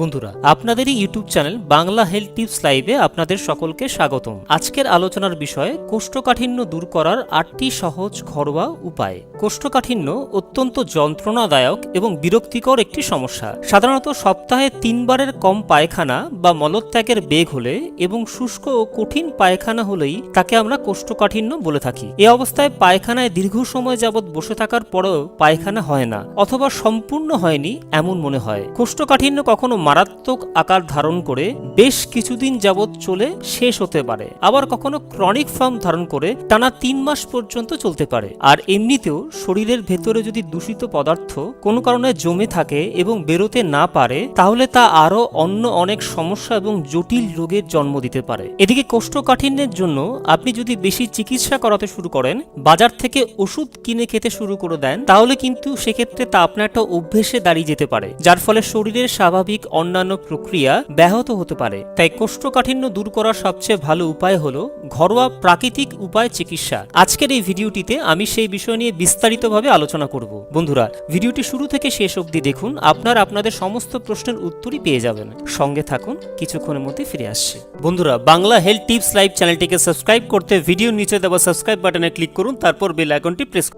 বন্ধুরা, আপনাদেরই YouTube channel Bangla health tips লাইভে আপনাদের সকলকে স্বাগতম। আজকের আলোচনার বিষয়, কোষ্ঠকাঠিন্য দূর করার আটটি সহজ ঘরোয়া উপায়। কোষ্ঠকাঠিন্য অত্যন্ত যন্ত্রণাদায়ক এবং বিরক্তিকর একটি সমস্যা। সাধারণত সপ্তাহে তিনবারের কম পায়খানা বা মলত্যাগের বেগ হলে এবং শুষ্ক ও কঠিন পায়খানা হলেই তাকে আমরা কোষ্ঠকাঠিন্য বলে থাকি। এ অবস্থায় পায়খানায় দীর্ঘ সময় যাবৎ বসে থাকার পরেও পায়খানা হয় না অথবা সম্পূর্ণ হয়নি এমন মনে হয়। কোষ্ঠকাঠিন্য কখনো মারাত্মক আকার ধারণ করে বেশ কিছুদিন যাবৎ চলে শেষ হতে পারে। আবার কখনো ক্রনিক ফর্ম ধারণ করে টানা তিন মাস পর্যন্ত চলতে পারে। আর এমনিতেও শরীরের ভেতরে যদি দূষিত পদার্থ কোনো কারণে জমে থাকে এবং বেরোতে না পারে, তাহলে তা আরও অন্য অনেক সমস্যা এবং জটিল রোগের জন্ম দিতে পারে। এদিকে কোষ্ঠকাঠিন্যের জন্য আপনি যদি বেশি চিকিৎসা করাতে শুরু করেন, বাজার থেকে ওষুধ কিনে খেতে শুরু করে দেন, তাহলে কিন্তু সেক্ষেত্রে তা আপনার একটা অভ্যেসে দাঁড়িয়ে যেতে পারে, যার ফলে শরীরের স্বাভাবিক অন্যান্য প্রক্রিয়া ব্যাহত হতে পারে। তাই কোষ্ঠকাঠিন্য দূর করার সবচেয়ে ভালো উপায় হলো ঘরোয়া প্রাকৃতিক উপায় চিকিৎসা। আজকের এই ভিডিওটিতে আমি সেই বিষয় নিয়ে বিস্তারিতভাবে আলোচনা করব। বন্ধুরা, ভিডিওটি শুরু থেকে শেষ অবধি দেখুন, আপনার আপনাদের সমস্ত প্রশ্নের উত্তরই পেয়ে যাবেন। সঙ্গে থাকুন, কিছুক্ষণের মধ্যে ফিরে আসছে। বন্ধুরা, বাংলা হেলথ টিপস লাইভ চ্যানেলটিকে সাবস্ক্রাইব করতে ভিডিও নিচে দেওয়া সাবস্ক্রাইব বাটনে ক্লিক করুন, তারপর বেল আইকনটি প্রেস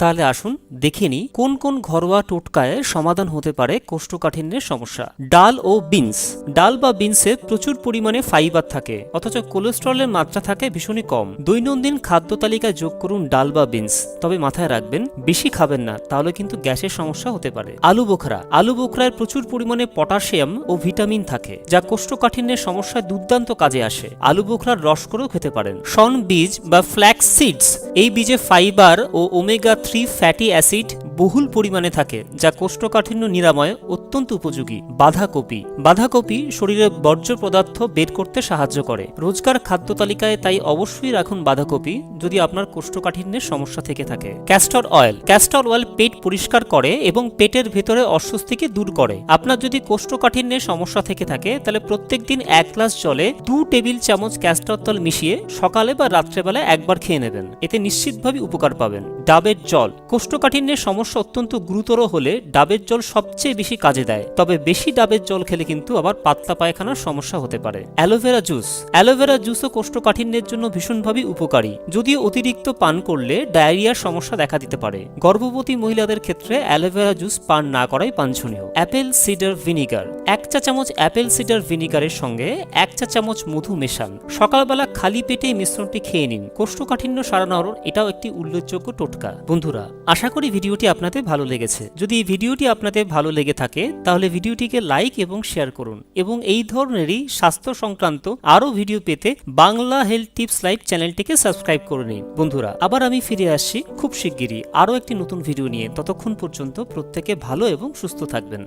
তাহলে আসুন দেখে নিই কোন কোন ঘরোয়া টোটকায় সমাধান হতে পারে কোষ্ঠকাঠিন্যের সমস্যা। ডাল ও বিনস। ডাল বা বিনসে প্রচুর পরিমাণে ফাইবার থাকে, অথচ কোলেস্ট্রলের মাত্রা থাকে ভীষণই কম। দৈনন্দিন খাদ্য তালিকায় যোগ করুন ডাল বা বিনস, তবে মাথায় রাখবেন, বেশি খাবেন না, তাহলে কিন্তু গ্যাসের সমস্যা হতে পারে। আলু বোখরা। আলু বোখরায় প্রচুর পরিমাণে পটাশিয়াম ও ভিটামিন থাকে, যা কোষ্ঠকাঠিন্যের সমস্যায় দুর্দান্ত কাজে আসে। আলু বোখরার রস করেও খেতে পারেন। শন বীজ বা ফ্ল্যাক্স সিডস, এই বীজে ফাইবার ও ওমেগা 3 fatty acid বহুল পরিমাণে থাকে, যা কোষ্ঠকাঠিন্য নিরাময়ে অত্যন্ত উপযোগী। বাঁধাকপি। বাঁধাকপি শরীরের বর্জ্য পদার্থ বের করতে সাহায্য করে। রোজকার খাদ্য তালিকায় তাই অবশ্যই রাখুন বাঁধাকপি, যদি আপনার কোষ্ঠকাঠিন্যের সমস্যা থেকে থাকে। ক্যাস্টর অয়েল ক্যাস্টর অয়েল পেট পরিষ্কার করে এবং পেটের ভেতরে অস্বস্তিকে দূর করে। আপনার যদি কোষ্ঠকাঠিন্যের সমস্যা থেকে থাকে, তাহলে প্রত্যেক দিন এক গ্লাস জলে দু টেবিল চামচ ক্যাস্টর তল মিশিয়ে সকালে বা রাত্রেবেলা একবার খেয়ে নেবেন। এতে নিশ্চিতভাবে উপকার পাবেন। ডাবের জল। কোষ্ঠকাঠিন্যের সমস্যা অত্যন্ত গুরুতর হলে ডাবের জল সবচেয়ে বেশি কাজে দেয়। তবে বেশি ডাবের জল খেলে কিন্তু আবার পাতলা পায়খানার সমস্যা হতে পারে। Aloe vera juice. Aloe vera জুসও কোষ্ঠকাঠিন্যের জন্য ভীষণভাবে উপকারী। যদিও অতিরিক্ত পান করলে ডায়রিয়ার সমস্যা দেখা দিতে পারে। গর্ভবতী মহিলাদের ক্ষেত্রে অ্যালোভেরা জুস পান না করাই বাঞ্ছনীয়। Apple cider vinegar. এক চা চামচ অ্যাপেল সিডার ভিনিগারের সঙ্গে এক চা চামচ মধু মেশান। সকালবেলা খালি পেটে মিশ্রণটি খেয়ে নিন। কোষ্ঠকাঠিন্য সারানোর এটাও একটি উল্লেখযোগ্য টোটকা। বন্ধুরা, আশা করি ভিডিওটি আপনাদের ভালো লেগেছে। যদি এই ভিডিওটি আপনাদের ভালো লেগে থাকে, তাহলে ভিডিওটিকে লাইক এবং শেয়ার করুন এবং এই ধরনেরই স্বাস্থ্য সংক্রান্ত আরও ভিডিও পেতে বাংলা হেলথ টিপস লাইভ চ্যানেলটিকে সাবস্ক্রাইব করে নিন। বন্ধুরা, আবার আমি ফিরে আসছি খুব শিগগিরই আরও একটি নতুন ভিডিও নিয়ে। ততক্ষণ পর্যন্ত প্রত্যেকে ভালো এবং সুস্থ থাকবেন।